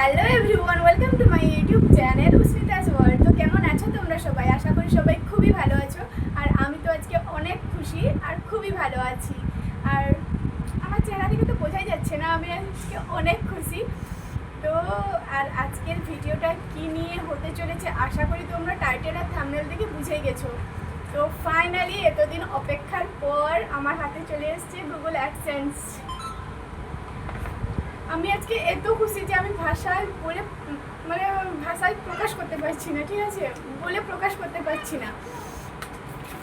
Hello everyone, welcome to my YouTube channel Usmitas world. তো কেমন আছো তোমরা সবাই? আশা করি সবাই খুবই ভালো আছো। আর আমি তো আজকে অনেক খুশি আর খুবই ভালো আছি। আর আমার চেহারা থেকে তো বোঝাই যাচ্ছে না, আমি আজকে অনেক খুশি। তো আর আজকের ভিডিওটা কি নিয়ে হতে চলেছে আশা করি তোমরা টাইটেল আর থামনেল দেখে বুঝেই গেছো। তো ফাইনালি এতদিন অপেক্ষার পর আমার হাতে চলে এসেছে গুগল অ্যাডসেন্স আমি আজকে এত খুশি যে আমি ভাষায় বলে মানে ভাষায় প্রকাশ করতে পারছি না, ঠিক আছে? বলে প্রকাশ করতে পারছি না।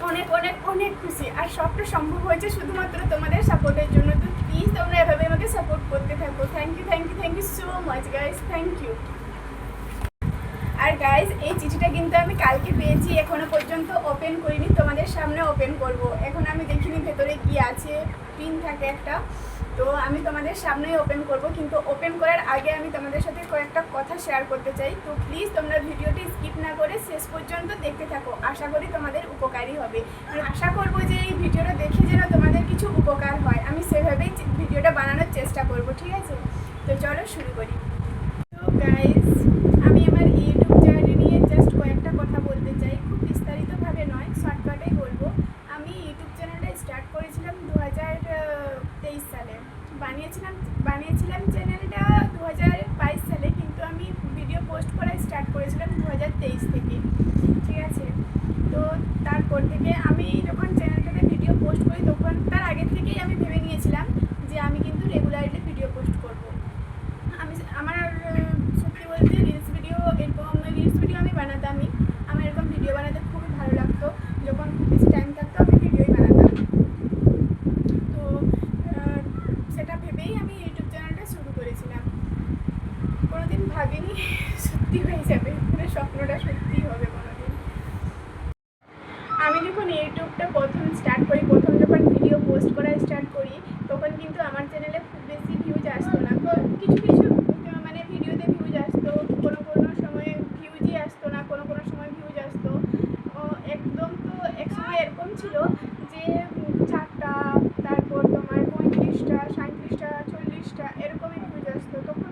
অনেক অনেক অনেক খুশি। আর সবটা সম্ভব হয়েছে শুধুমাত্র তোমাদের সাপোর্টের জন্য। তো প্লিজ তোমরা এভাবে আমাকে সাপোর্ট করতে থাকো। Thank you thank you thank you so much guys thank you R guys এই চিঠিটা কিন্তু আমি কালকে পেয়েছি, এখনও পর্যন্ত ওপেন করিনি। তোমাদের সামনে ওপেন করব। এখন আমি দেখিনি ভেতরে কি আছে। পিন থাকে একটা। তো আমি তোমাদের সামনেই ওপেন করব, কিন্তু ওপেন করার আগে আমি তোমাদের সাথে কয়েকটা কথা শেয়ার করতে চাই। তো প্লিজ তোমরা ভিডিওটি স্কিপ না করে শেষ পর্যন্ত দেখতে থাকো, আশা করি তোমাদের উপকারী হবে। আর আশা করব যে এই ভিডিওটা দেখে যেন তোমাদের কিছু উপকার হয়। আমি সেভাবেই ভিডিওটা বানানোর চেষ্টা করব, ঠিক আছে? তো চলো শুরু করি। তো গাইজ আমি আমার ইউটিউব জার্নি নিয়ে জাস্ট কয়েকটা কথা বলতে চাই খুব বিস্তারিতভাবে নয় শর্টকাটেই বলব আমি ইউটিউব চ্যানেলটা স্টার্ট করেছিলাম দু হাজার তেইশ সালে বানিয়েছিলাম বানিয়েছিলাম চ্যানেলটা দু হাজার বাইশ সালে কিন্তু আমি ভিডিও পোস্ট করা স্টার্ট করেছিলাম দু হাজার তেইশ থেকে ঠিক আছে তো তারপর থেকে আমি যখন চ্যানেলটাতে ভিডিও পোস্ট করি, তখন তার আগে থেকেই আমি ভেবে নিয়েছিলাম যে আমি কিন্তু রেগুলারলি ভিডিও পোস্ট করব। আমি আমার সত্যি বলতে রিলস ভিডিও এরকম রিলস ভিডিও আমি বানাতামই। আমার এরকম ভিডিও বানাতে খুবই ভালো লাগতো। যখন খুব বেশি টাইম থাকতো, আমি ভিডিওই বানাতাম। তো সেটা ভেবেই আমি ইউটিউব চ্যানেলটা শুরু করেছিলাম। কোনোদিন ভাবিনি সত্যি হয়ে যাবে। মানে স্বপ্নটা সত্যি হবে কোনোদিন আমি যখন ইউটিউবটা প্রথম স্টার্ট করি, প্রথম যখন ভিডিও পোস্ট করা স্টার্ট করি, তখন কিন্তু আমার চ্যানেলে খুব বেশি ভিউজ আসতো না। কিছু কিছু মানে ভিডিওতে ভিউজ আসতো, কোনো কোনো সময় ভিউজই আসতো না, কোনো কোনো সময় ভিউজ আসতো। একদম তো এক সময় এরকম ছিল যে, চারটা, তারপর তোমার পঁয়ত্রিশটা সাঁত্রিশটা চল্লিশটা, এরকমই ভিউজ আসতো। তখন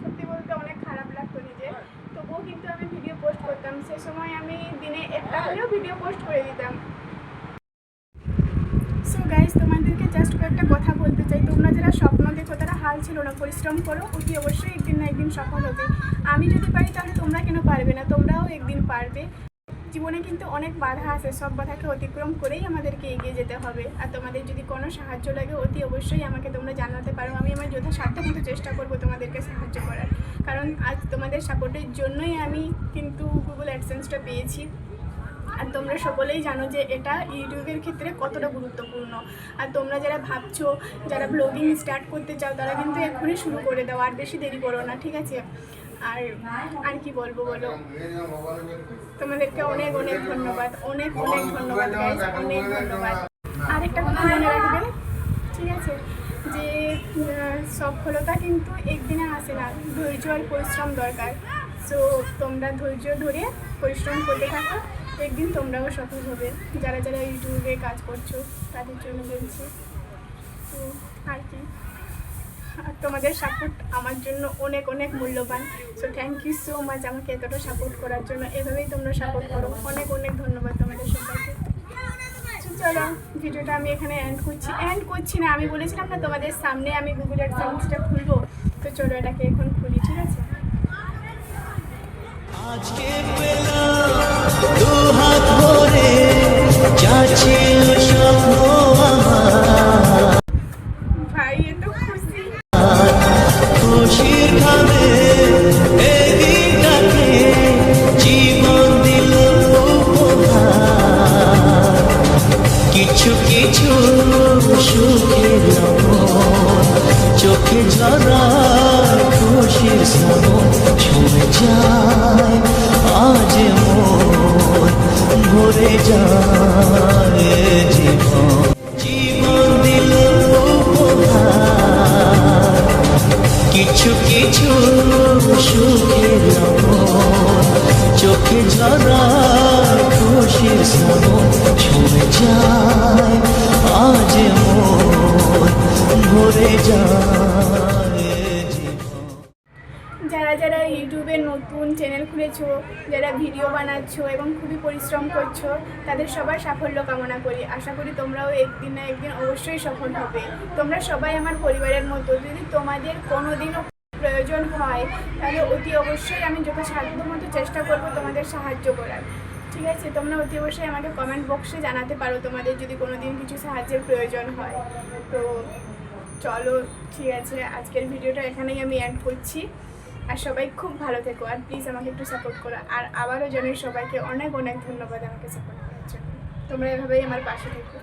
সত্যি বলতে অনেক খারাপ লাগতো নিজে। তবুও কিন্তু আমি ভিডিও পোস্ট করতাম। সে সময় আমি দিনে একটা হলেও ভিডিও পোস্ট করে দিতাম সো গাইজ তোমাদেরকে জাস্ট কয়েকটা কথা বলতে চাই। তোমরা যারা স্বপ্ন দেখো, তারা হাল ছিল না, পরিশ্রম করো, অতি অবশ্যই একদিন না একদিন সফল হবে। আমি যদি পারি, তাহলে তোমরা কেন পারবে না? তোমরাও একদিন পারবে। জীবনে কিন্তু অনেক বাধা আছে, সব বাধাকে অতিক্রম করেই আমাদেরকে এগিয়ে যেতে হবে। আর তোমাদের যদি কোনো সাহায্য লাগে, অতি অবশ্যই আমাকে তোমরা জানাতে পারো। আমি আমার যথাসাধ্য মতো চেষ্টা করব তোমাদেরকে সাহায্য করার। কারণ আজ তোমাদের সাপোর্টের জন্যই আমি কিন্তু গুগল অ্যাডসেন্সটা পেয়েছি। আর তোমরা সকলেই জানো যে এটা ইউটিউবের ক্ষেত্রে কতটা গুরুত্বপূর্ণ। আর তোমরা যারা ভাবছ, যারা ব্লগিং স্টার্ট করতে চাও, তারা কিন্তু এক্ষুনি শুরু করে দাও, আর বেশি দেরি করো না, ঠিক আছে? আর আর কি বলব বলো? তোমাদেরকে অনেক অনেক ধন্যবাদ, অনেক অনেক ধন্যবাদ অনেক ধন্যবাদ। আর একটা কথা মনে রাখবে, ঠিক আছে? যে সফলতা কিন্তু একদিনে আসে না, ধৈর্য আর পরিশ্রম দরকার। সো তোমরা ধৈর্য ধরে পরিশ্রম করতে থাকো একদিন তোমরাও সফল হবে। যারা যারা ইউটিউবে কাজ করছ, তাদের জন্য বলছি। তো আর কি। আর তোমাদের সাপোর্ট আমার জন্য অনেক অনেক মূল্যবান। So thank you so much আমাকে এতটা সাপোর্ট করার জন্য। এভাবেই তোমরা সাপোর্ট করো। অনেক অনেক ধন্যবাদ তোমাদের সবাইকে। চলো, ভিডিওটা আমি এখানে এন্ড করছি। এন্ড করছি না, আমি বলেছিলাম না তোমাদের সামনে আমি গুগল অ্যাডসেন্সটা খুলবো। তো চলো এটাকে এখন খুলি, ঠিক আছে? আজকে পেলাম। দু হাত ভরে স্বপ্ন খুশির এই দিনটাকে জীবন দিল উপহার। কিছু কিছু সুখের লবণ চোখে ঝরায় খুশির শ্রাবণ ছুঁয়ে যায়। ভরে যায় জীবন। জীবন দিল কিছু কিছু সুখের চোখে ঝরায় খুশির শ্রাবণ। ছুঁয়ে যায় আজ মন, ভরে যায়। খুলেছো যারা ভিডিও বানাচ্ছো এবং খুবই পরিশ্রম করছ, তাদের সবার সাফল্য কামনা করি। আশা করি তোমরাও একদিন না একদিন অবশ্যই সফল হবে। তোমরা সবাই আমার পরিবারের মতো। যদি তোমাদের কোনোদিনও প্রয়োজন হয়, তাহলে অতি অবশ্যই আমি যথাসাধ্য মতো চেষ্টা করব তোমাদের সাহায্য করার। ঠিক আছে? তোমরা অতি অবশ্যই আমাকে কমেন্ট বক্সে জানাতে পারো তোমাদের যদি কোনো দিন কিছু সাহায্যের প্রয়োজন হয়। তো চলো, ঠিক আছে। আজকের ভিডিওটা এখানেই আমি অ্যাড করছি। আর সবাই খুব ভালো থেকো, আর প্লিজ আমাকে একটু সাপোর্ট করো। আর আবারও জানি সবাইকে অনেক অনেক ধন্যবাদ আমাকে সাপোর্ট করার জন্য। তোমরা এভাবেই আমার পাশে থেকো।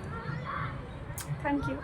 Thank you